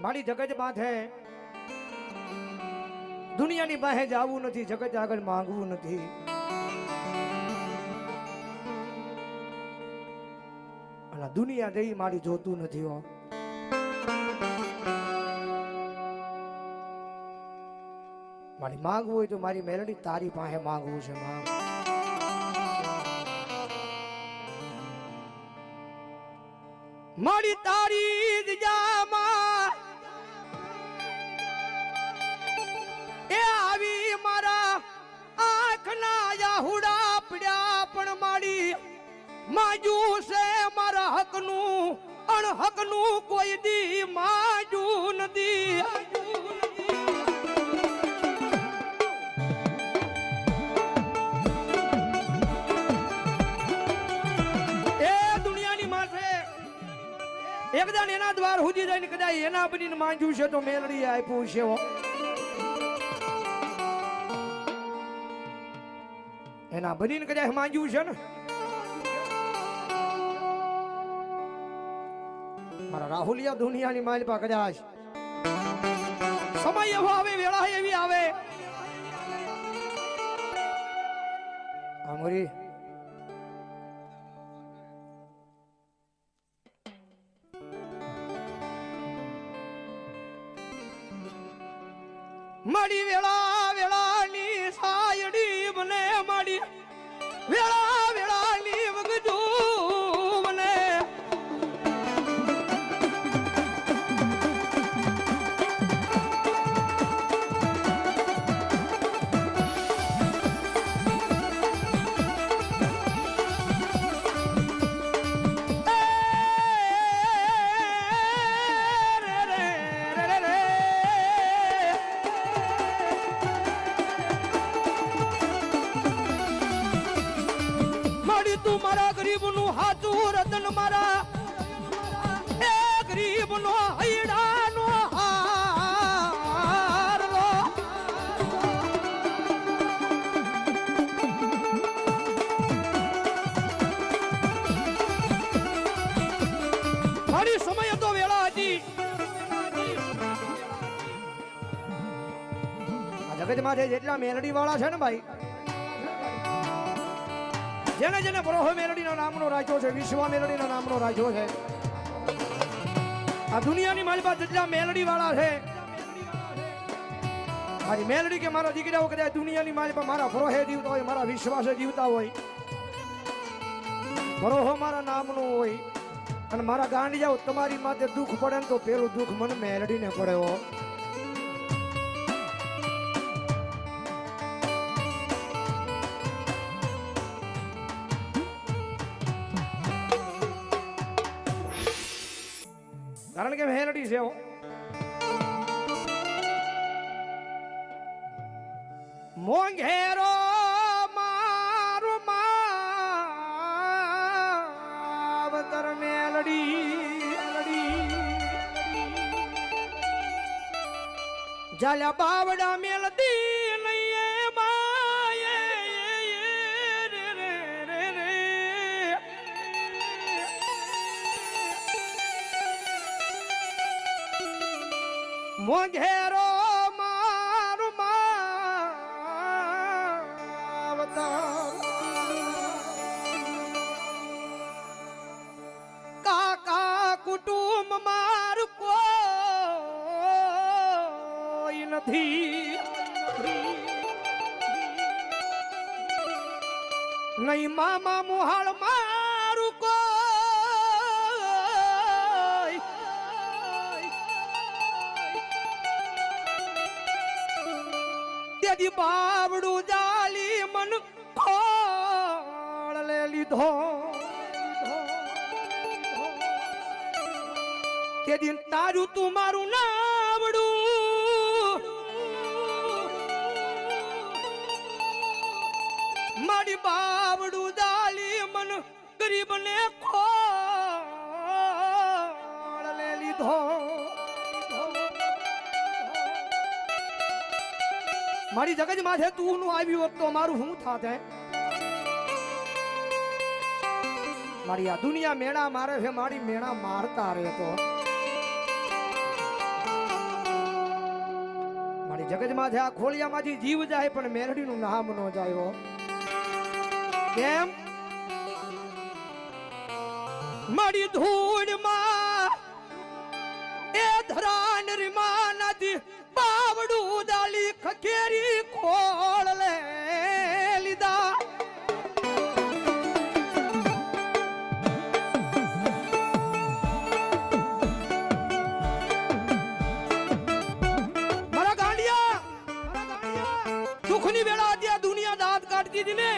મારી જગત બાંધે. દુનિયાની પાસે જવું નથી, જગત આગળ માંગવું નથી. અને દુનિયા જઈ મારી જોતું નથી હો. મારી માંગવું હોય તો મારી મેલડી તારી પાસે માંગવું છે માંગ મારી તારી જામાં એ આવી મારા આંખના યાહુડા પડ્યા, પણ મારી માજું છે મારા હકનું, અણહકનું કોઈ દી માજુ નથી. એકદા એના દ્વાર સુધી જઈને કદાચ એના બનીને માંગ્યું છે તો મેલડી આપ્યું છે. એના બનીને કદાચ માંગ્યું છે ને મારા રાહુલિયા દુનિયાની માલિપા કદાચ સમય એવો આવે, વેળા એવી આવે અમરી મારી વેળા તું મારા ગરીબનું હાચું રતન મારા. એ ગરીબ નો હૈડા નો સમય હતો વેળા હતી. જગત માથે જેટલા મેલડી વાળા છે ને ભાઈ જેને જેને બરોહો મેલડીના નામનો રાખ્યો છે, વિશ્વ મેલડીના નામનો રાખ્યો છે. આ દુનિયાની મારી પાસે જેટલા મેલડી વાળા છે, મારી મેલડી કે મારા દીકરાઓ કદાચ દુનિયાની મારી મારા ભરોહે જીવતા હોય, મારા વિશ્વાસે જીવતા હોય. ભરોહો મારા નામનો હોય અને મારા ગાંડી જાવ તમારી માથે દુઃખ પડે ને તો પેલું દુઃખ મને મેલડીને પડે કારણ કે મેલડી છે. મોંઘેરો મારું માવતર મેલડી જાલ્યા બાવડા મેલતી મોઘેરો મારું માવતર. કાકા કુટુંબ મારું કોઈ નથી. નહીં મામા મુહાળ તેથી બાવડું જાલી મન ખોળ લે લીધો તેથી તારું તું મારું નાવડું. મારી બાવડું જાલી મન ગરીબ ને ખોળ મારી જગજ માથે તું નું આવ્યું હોત તો મારું શું થાત મારી આ દુનિયા મેળા મારે છે, મારી મેળા મારતા રહેતો મારી જગતમાં આ ખોળિયામાંથી જીવ જાય પણ મેરડીનું નામ ન જાય કેમ? મારી ધૂળમાં એ ધરાન રીમાં નથી દાલી કોળ લે લીધા. મારા ગાંડિયા દુઃખની વેળા હતી દુનિયા દાંત કાઢતી હતી ને.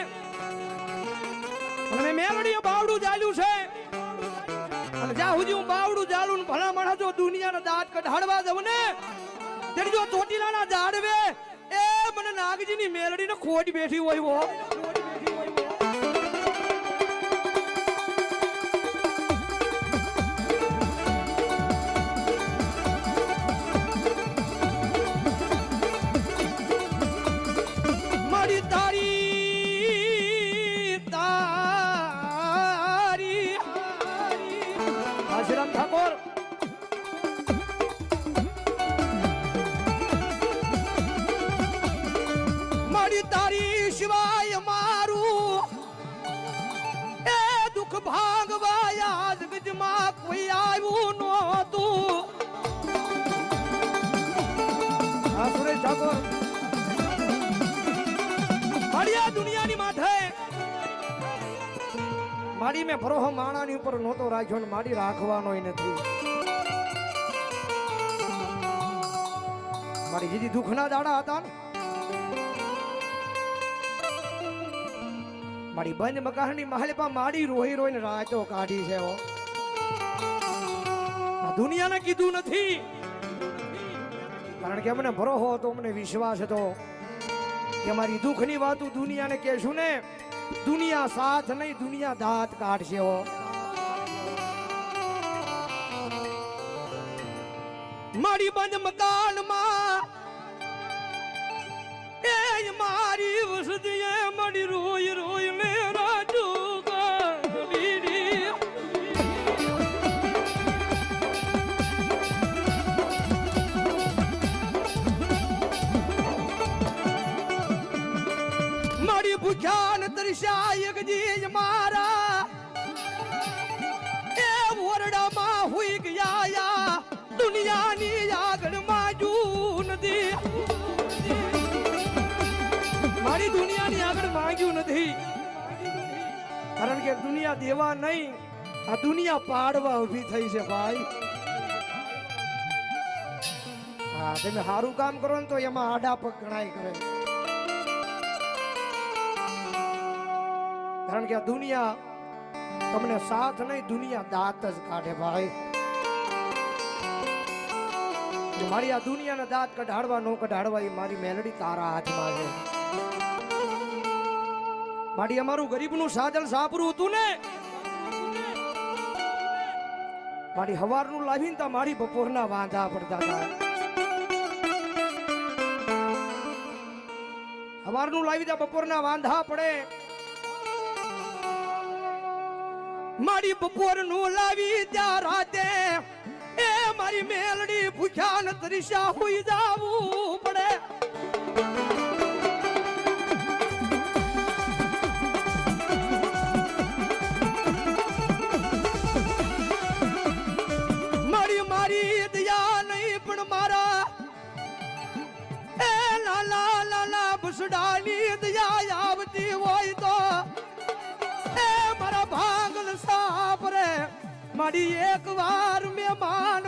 અને મેલડીએ બાવડું ચાલ્યું છે. જ્યાં સુધી હું બાવડું ચાલું ભલા માણસ દુનિયાના દાંત કઢાડવા જવું ને ત્યારે જો ચોટીલાના ઝાડવે એ મને નાગજીની મેલડીને ખોટ બેઠી હોય હો. ઠાકોર મારી દુનિયાની માથે. મારી મેં ભરોહો માણાની ઉપર નહોતો રાખ્યો ને મારી રાખવાનો નથી. મારી જીજી દુઃખના દાડા હતા ને. મારી બંધ મકાનની મહાલપા માડી રોઈ રોઈને રાતો કાઢી છે દુનિયાને કીધું નથી. કારણ કે અમને ભરોહો હતો, અમને વિશ્વાસ હતો કે મારી દુઃખની વાત દુનિયાને કહેશું ને. દુનિયા સાથ નહીં, દુનિયા દાંત કાઢશે હો. મારી બંધ મકાનમાં, એ મારી વસતીએ મારી રોય ભૂખ્યા ને તરસ્યા એક જી મારા. એ ઓરડામાં હુઈ ગયા યા દુનિયાની આગળમાં નથી. મારી દુનિયાની આગળ માંગ્યું નથી. કારણ કે દુનિયા દેવા નહીં, આ દુનિયા પાડવા ઊભી થઈ છે ભાઈ. હા, તમે સારું કામ કરો ને તો એમાં આડા પગ ગણાય કરે. કારણ કે દુનિયા તમને સાથ નહીં, દુનિયા દાંત જ કાઢે ભાઈ. મારી આ દુનિયાના દાંત કઢાડવા, નો કઢાડવા, એ મારી મેલડી તારા હાથમાં છે. મારી અમારું ગરીબનું સાધન સાપરું હતું ને? મારી હવારનું લાવીને તા મારી બપોરના વાંધા પડતા હતા. હવારનું લાવી તા બપોરના વાંધા પડે. મારી બપોરનું લાવી ત્યાં રાતે. એ મારી મેલડી ભૂખ્યા ન તરીશા હોઈ જાવું પડે. મારા એક વાર મહેમાન